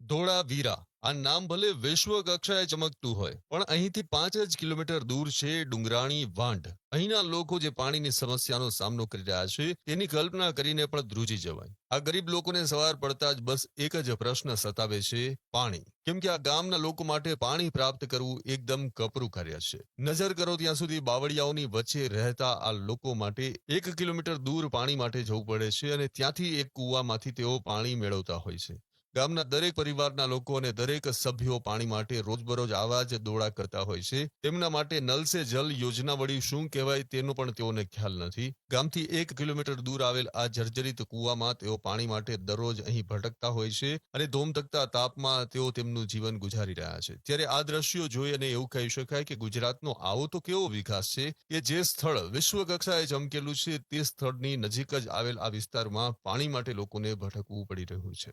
ધોળાવીરા. આ નામ ભલે વિશ્વ કક્ષાએ ચમકતું હોય, પણ અહીંથી પાંચ જ કિલોમીટર દૂર છે ડુંગરાણી વાંઢ. અહીંના લોકો જે પાણીની સમસ્યાનો સામનો કરી રહ્યા છે, તેની કલ્પના કરીને પણ ધ્રુજી જવાય. આ ગરીબ લોકોને સવાર પડતા જ બસ એક જ પ્રશ્ન સતાવે છે, પાણી. કેમ કે આ ગામના લોકો માટે પાણી પ્રાપ્ત કરવું એકદમ કપરું કાર્ય છે. નજર કરો ત્યાં સુધી બાવળિયાઓની વચ્ચે રહેતા આ લોકો માટે એક કિલોમીટર દૂર પાણી માટે જવું પડે છે અને ત્યાંથી એક કૂવામાંથી તેઓ પાણી મેળવતા હોય છે. ગામના દરેક પરિવારના લોકો અને દરેક સભ્યો પાણી માટે રોજબરોજ આવા જ દોડા કરતા હોય છે. તેમના માટે નલ સે જલ યોજના વળી શું કહેવાય તેનો પણ તેઓને ખ્યાલ નથી. ગામથી એક કિલોમીટર દૂર આવેલ આ જર્જરિત કૂવામાં તેઓ પાણી માટે દરરોજ અહીં ભટકતા હોય છે અને ધોમધકતા તાપમાં તેઓ તેમનું જીવન ગુજારી રહ્યા છે. ત્યારે આ દ્રશ્યો જોઈ અને એવું કહી શકાય કે ગુજરાતનો આવો તો કેવો વિકાસ છે કે જે સ્થળ વિશ્વ કક્ષાએ ચમકેલું છે તે સ્થળની નજીક જ આવેલ આ વિસ્તારમાં પાણી માટે લોકોને ભટકવું પડી રહ્યું છે.